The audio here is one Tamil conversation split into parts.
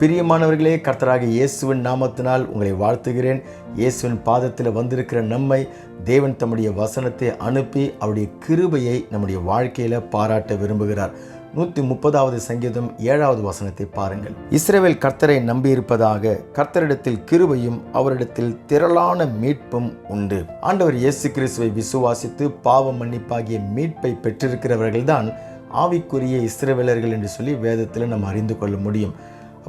பிரியமானவர்களே கர்த்தராக இயேசுவின் நாமத்தினால் உங்களை வாழ்த்துகிறேன். இயேசுவின் பாதத்தில் வந்திருக்கிற நம்மை தேவன் தம்முடைய வசனத்தை அனுப்பி அவருடைய கிருபையை நம்முடைய வாழ்க்கையில் பாராட்ட விரும்புகிறார். நூற்றி முப்பதாவது சங்கீதம் ஏழாவது வசனத்தை பாருங்கள். இஸ்ரேவேல் கர்த்தரை நம்பியிருப்பதாக கர்த்தரிடத்தில் கிருபையும் அவரிடத்தில் திரளான மீட்பும் உண்டு. ஆண்டவர் இயேசு கிறிஸ்துவை விசுவாசித்து பாவ மன்னிப்பாகிய மீட்பை பெற்றிருக்கிறவர்கள்தான் ஆவிக்குரிய இஸ்ரவேலர்கள் என்று சொல்லி வேதத்தில் நம்ம அறிந்து கொள்ள முடியும்.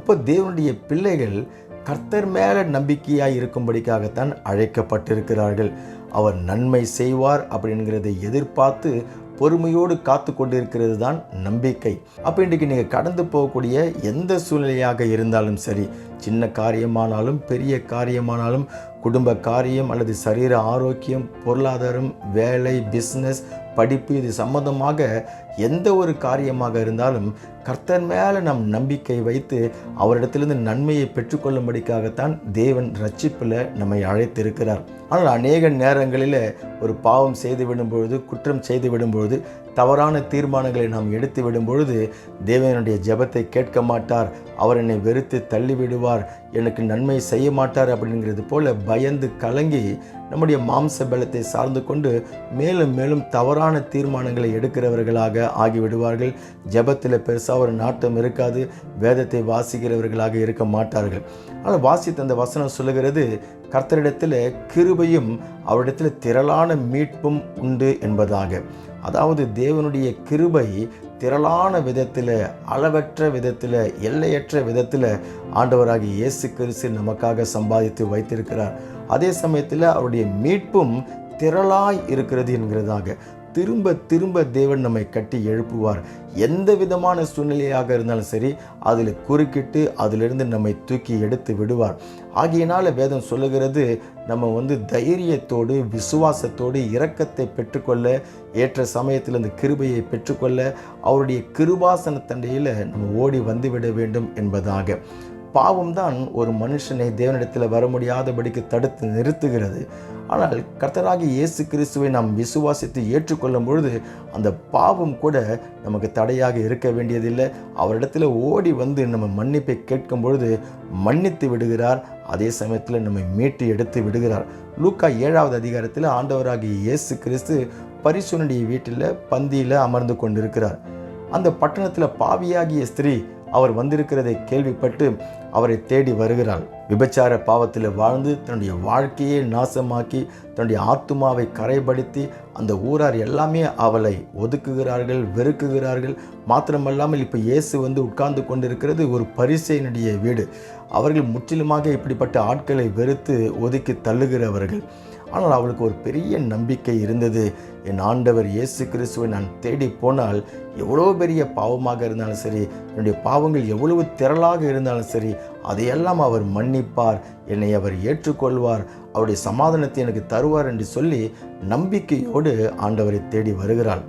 அப்போ தேவனுடைய பிள்ளைகள் கர்த்தர் மேலே நம்பிக்கையாக இருக்கும்படிக்காகத்தான் அழைக்கப்பட்டிருக்கிறார்கள். அவர் நன்மை செய்வார் அப்படிங்கிறதை எதிர்பார்த்து பொறுமையோடு காத்து கொண்டிருக்கிறது தான் நம்பிக்கை. அப்போ இன்றைக்கு நீங்கள் கடந்து போகக்கூடிய எந்த சூழ்நிலையாக இருந்தாலும் சரி சின்ன காரியமானாலும் பெரிய காரியமானாலும் குடும்ப காரியம் அல்லது சரீர ஆரோக்கியம் பொருளாதாரம் வேலை பிஸ்னஸ் படிப்பு இது சம்மந்தமாக எந்த ஒரு காரியமாக இருந்தாலும் கர்த்தர் மேலே நம் நம்பிக்கை வைத்து அவரிடத்திலிருந்து நன்மையை பெற்றுக்கொள்ளும்படிக்காகத்தான் தேவன் ரட்சிப்பில் நம்மை அழைத்திருக்கிறார். ஆனால் அநேக நேரங்களில் ஒரு பாவம் செய்து விடும்பொழுது குற்றம் செய்து விடும்பொழுது தவறான தீர்மானங்களை நாம் எடுத்து விடும்பொழுது தேவனுடைய ஜெபத்தை கேட்க மாட்டார் அவர் என்னை வெறுத்து தள்ளிவிடுவார் எனக்கு நன்மை செய்ய மாட்டார் அப்படிங்கிறது போல பயந்து கலங்கி நம்முடைய மாம்ச பலத்தை சார்ந்து கொண்டு மேலும் மேலும் தவறான தீர்மானங்களை எடுக்கிறவர்களாக ஆகிவிடுவார்கள். ஜெபத்தில் பெருசாக ஒரு நாட்டம் இருக்காது. வேதத்தை வாசிக்கிறவர்களாக இருக்க மாட்டார்கள். ஆனால் வாசித்த அந்த வசனம் சொல்லுகிறது கர்த்தரிடத்தில் கிருபையும் அவரிடத்தில் திரளான மீட்பும் உண்டு என்பதாக. அதாவது தேவனுடைய கிருபை திரளான விதத்தில் அளவற்ற விதத்தில் எல்லையற்ற விதத்தில் ஆண்டவராக இயேசு கிறிஸ்து நமக்காக சம்பாதித்து வைத்திருக்கிறார். அதே சமயத்தில் அவருடைய மீட்பும் திரளாய் இருக்கிறது என்கிறதாக திரும்ப திரும்ப தேவன் நம்மை கட்டி எழுப்புவார். எந்த விதமான சூழ்நிலையாக இருந்தாலும் சரி அதில் குறுக்கிட்டு அதிலிருந்து நம்மை தூக்கி எடுத்து விடுவார். ஆகியனால வேதம் சொல்லுகிறது நம்ம வந்து தைரியத்தோடு விசுவாசத்தோடு இரக்கத்தை பெற்றுக்கொள்ள ஏற்ற சமயத்தில் அந்த கிருபையை பெற்றுக்கொள்ள அவருடைய கிருபாசன தண்டையில் நம்ம ஓடி வந்துவிட வேண்டும் என்பதாக. பாவம்தான் ஒரு மனுஷனை தேவனிடத்தில் வர முடியாதபடிக்கு தடுத்து நிறுத்துகிறது. ஆனால் கர்த்தராகி இயேசு கிறிஸ்துவை நாம் விசுவாசித்து ஏற்றுக்கொள்ளும் பொழுது அந்த பாவம் கூட நமக்கு தடையாக இருக்க வேண்டியதில்லை. அவரிடத்தில் ஓடி வந்து நம்ம மன்னிப்பை கேட்கும் பொழுது மன்னித்து விடுகிறார். அதே சமயத்தில் நம்மை மீட்டு எடுத்து விடுகிறார். லூக்கா ஏழாவது அதிகாரத்தில் ஆண்டவராகிய இயேசு கிறிஸ்து பரிசுனுடைய வீட்டில் பந்தியில் அமர்ந்து கொண்டிருக்கிறார். அந்த பட்டணத்தில் பாவியாகிய ஸ்திரீ அவர் வந்திருக்கிறதை கேள்விப்பட்டு அவரை தேடி வருகிறாள். விபச்சார பாவத்தில் வாழ்ந்து தன்னுடைய வாழ்க்கையை நாசமாக்கி தன்னுடைய ஆத்துமாவை கரைப்படுத்தி அந்த ஊரார் எல்லாமே அவளை ஒதுக்குகிறார்கள் வெறுக்குகிறார்கள். மாத்திரமல்லாமல் இப்போ இயேசு வந்து உட்கார்ந்து கொண்டிருக்கிறது ஒரு பரிசையினுடைய வீடு. அவர்கள் முற்றிலுமாக இப்படிப்பட்ட ஆட்களை வெறுத்து ஒதுக்கி தள்ளுகிறவர்கள். ஆனால் அவளுக்கு ஒரு பெரிய நம்பிக்கை இருந்தது. என் ஆண்டவர் இயேசு கிறிஸ்துவை நான் தேடி போனால் எவ்வளோ பெரிய பாவமாக இருந்தாலும் சரி என்னுடைய பாவங்கள் எவ்வளவு திரளாக இருந்தாலும் சரி அதையெல்லாம் அவர் மன்னிப்பார். என்னை அவர் ஏற்றுக்கொள்வார். அவருடைய சமாதானத்தை எனக்கு தருவார் என்று சொல்லி நம்பிக்கையோடு ஆண்டவரை தேடி வருகிறாள்.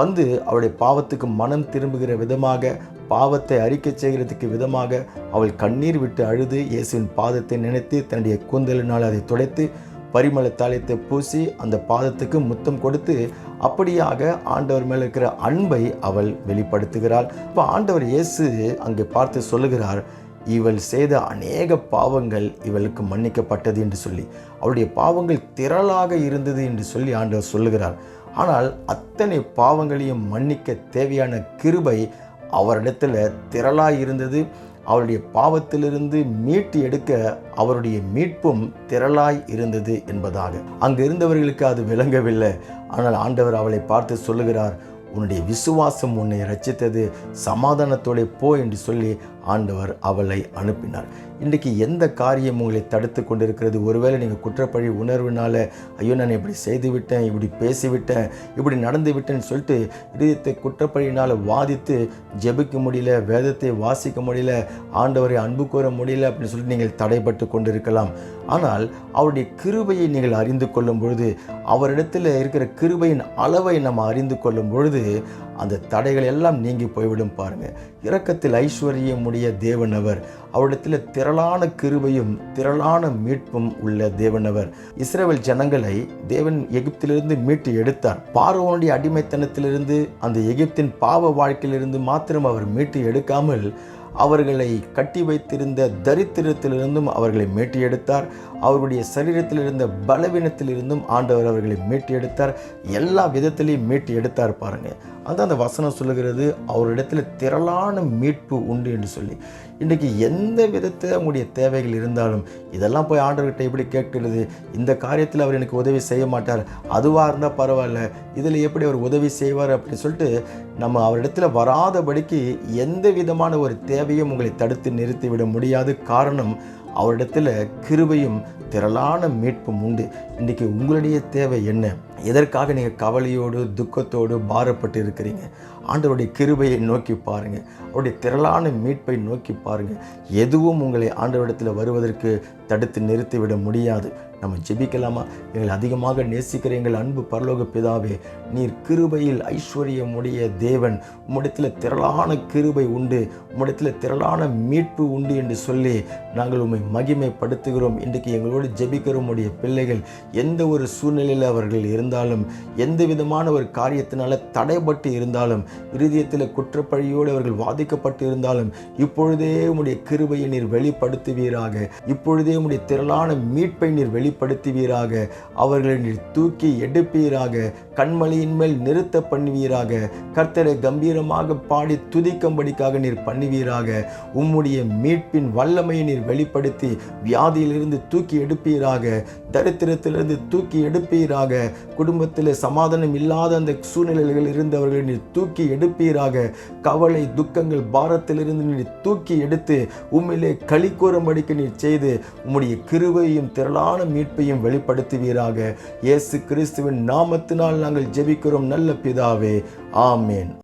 வந்து அவளுடைய பாவத்துக்கு மனம் திரும்புகிற விதமாக பாவத்தை அறிக்கை செய்கிறதுக்கு விதமாக அவள் கண்ணீர் விட்டு அழுது இயேசுவின் பாதத்தை நினைத்து தன்னுடைய கூந்தலினால் அதை துடைத்து பரிமள தாளியத்தை பூசி அந்த பாதத்துக்கு முத்தம் கொடுத்து அப்படியாக ஆண்டவர் மேலே இருக்கிற அன்பை அவள் வெளிப்படுத்துகிறாள். இப்போ ஆண்டவர் இயேசு அங்கே பார்த்து சொல்லுகிறார் இவள் செய்த அநேக பாவங்கள் இவளுக்கு மன்னிக்கப்பட்டது என்று சொல்லி அவளுடைய பாவங்கள் திரளாக இருந்தது என்று சொல்லி ஆண்டவர் சொல்லுகிறார். ஆனால் அத்தனை பாவங்களையும் மன்னிக்க தேவையான கிருபை அவரிடத்தில் திரளாக இருந்தது. அவருடைய பாவத்திலிருந்து மீட்டு எடுக்க அவருடைய மீட்பும் திரளாய் இருந்தது என்பதாக. அங்கு இருந்தவர்களுக்கு அது விளங்கவில்லை. ஆனால் ஆண்டவர் அவளை பார்த்து சொல்லுகிறார் உன்னுடைய விசுவாசம் உன்னை ரச்சித்தது சமாதானத்தோட போ என்று சொல்லி ஆண்டவர் அவளை அனுப்பினார். இன்றைக்கு எந்த காரியம் உங்களை தடுத்து கொண்டிருக்கிறது? ஒருவேளை நீங்கள் குற்றப்பழி உணர்வுனால ஐயோ நான் இப்படி செய்துவிட்டேன் இப்படி பேசிவிட்டேன் இப்படி நடந்து விட்டேன்னு சொல்லிட்டு இதயத்தை குற்றப்பழியினால் வாதித்து ஜெபிக்க முடியல வேதத்தை வாசிக்க முடியல ஆண்டவரை அன்பு கூற முடியல அப்படின்னு சொல்லிட்டு நீங்கள் தடைப்பட்டு கொண்டிருக்கலாம். ஆனால் அவருடைய கிருபையை நீங்கள் அறிந்து கொள்ளும் பொழுது அவரிடத்தில் இருக்கிற கிருபையின் அளவை நம்ம அறிந்து கொள்ளும் பொழுது அந்த தடைகள் எல்லாம் நீங்கி போய்விடும் பாருங்க. இரக்கத்தில் ஐஸ்வர்யமுடைய தேவனவர் அவரிடத்தில் திரளான கிருபையும் திரளான மீட்பும் உள்ள தேவனவர். இஸ்ரேல் ஜனங்களை தேவன் எகிப்திலிருந்து மீட்டு எடுத்தார். பார்வோனுடைய அடிமைத்தனத்திலிருந்து அந்த எகிப்தின் பாவ வாழ்க்கையிலிருந்து மாத்திரம் அவர் மீட்டு எடுக்காமல் அவர்களை கட்டி வைத்திருந்த தரித்திரத்திலிருந்தும் அவர்களை மீட்டு எடுத்தார். அவருடைய சரீரத்தில் இருந்த பலவீனத்திலிருந்தும் ஆண்டவர் அவர்களை மீட்டு எடுத்தார். எல்லா விதத்திலையும் மீட்டு எடுத்தார் பாருங்கள் அதான் அந்த வசனம் சொல்லுகிறது அவரிடத்தில் திரளான மீட்பு உண்டு என்று சொல்லி. இன்றைக்கி எந்த விதத்தில் அவங்களுடைய தேவைகள் இருந்தாலும் இதெல்லாம் போய் ஆண்டவர்கிட்ட எப்படி கேட்கிறது? இந்த காரியத்தில் அவர் எனக்கு உதவி செய்ய மாட்டார். அதுவாக இருந்தால் பரவாயில்ல. இதில் எப்படி அவர் உதவி செய்வார் அப்படின்னு சொல்லிட்டு நம்ம அவரிடத்தில் வராதபடிக்கு எந்த விதமான ஒரு தேவையும் உங்களை தடுத்து நிறுத்திவிட முடியாது காரணம் அவரிடத்தில் கிருபையும் திரளான மீட்பும் உண்டு. இன்றைக்கி உங்களுடைய தேவை என்ன? எதற்காக நீங்கள் கவலையோடு துக்கத்தோடு பாரப்பட்டு இருக்கிறீங்க ஆண்டவருடைய கிருபையை நோக்கி பாருங்கள் அவருடைய திரளான மீட்பை நோக்கி பாருங்கள் எதுவும் உங்களை ஆண்டவரிடத்தில் வருவதற்கு தடுத்து நிறுத்திவிட முடியாது. நம்ம ஜெபிக்கலாமா? எங்கள் அதிகமாக நேசிக்கிற எங்கள் அன்பு பரலோக பிதாவே நீர் கிருபையில் ஐஸ்வர்யமுடைய தேவன். உம்மிடத்தில் திரளான கிருபை உண்டு. உம்மிடத்தில் திரளான மீட்பு உண்டு என்று சொல்லி நாங்கள் உண்மை மகிமைப்படுத்துகிறோம். இன்றைக்கு எங்களோடு ஜெபிக்கிற பிள்ளைகள் எந்த ஒரு சூழ்நிலையில் அவர்கள் இருந்தாலும் எந்த விதமான ஒரு காரியத்தினால தடைப்பட்டு இருந்தாலும் இருதயத்தில் குற்றப்பழியோடு அவர்கள் பாதிக்கப்பட்டு இருந்தாலும் இப்பொழுதே உம்முடைய கிருபையை நீர் வெளிப்படுத்துவீராக. இப்பொழுதே உம்முடைய திரளான மீட்பை நீர் வெளிப்படுத்துவீராக அவர்களை நீர் தூக்கி எடுப்பீராக கண்மலையின் மேல் நிறுத்த பண்ணுவீராக கர்த்தரை கம்பீரமாக பாடி துதிக்கும்படிக்காக நீர் பண்ணுவீராக உம்முடைய மீட்பின் வல்லமையை நீர் வெளிப்படுத்தி வியாதியிலிருந்து தூக்கி எடுப்பீராக தரித்திரத்திலிருந்து தூக்கி எடுப்பீராக குடும்பத்தில் சமாதானம் இல்லாத அந்த சூழ்நிலைகளில் இருந்தவர்களை நீர் தூக்கி எடுப்பீராக கவலை துக்கங்கள் பாரத்திலிருந்து நீர் தூக்கி எடுத்து உம்மிலே களி கூறும்படிக்கு நீர் செய்து உம்முடைய கிருவையும் திரளான மீட்பையும் வெளிப்படுத்துவீராக. இயேசு கிறிஸ்துவின் நாமத்தினால் நாங்கள் ஜெபிக்கிறோம். நல்ல பிதாவே. ஆமேன்.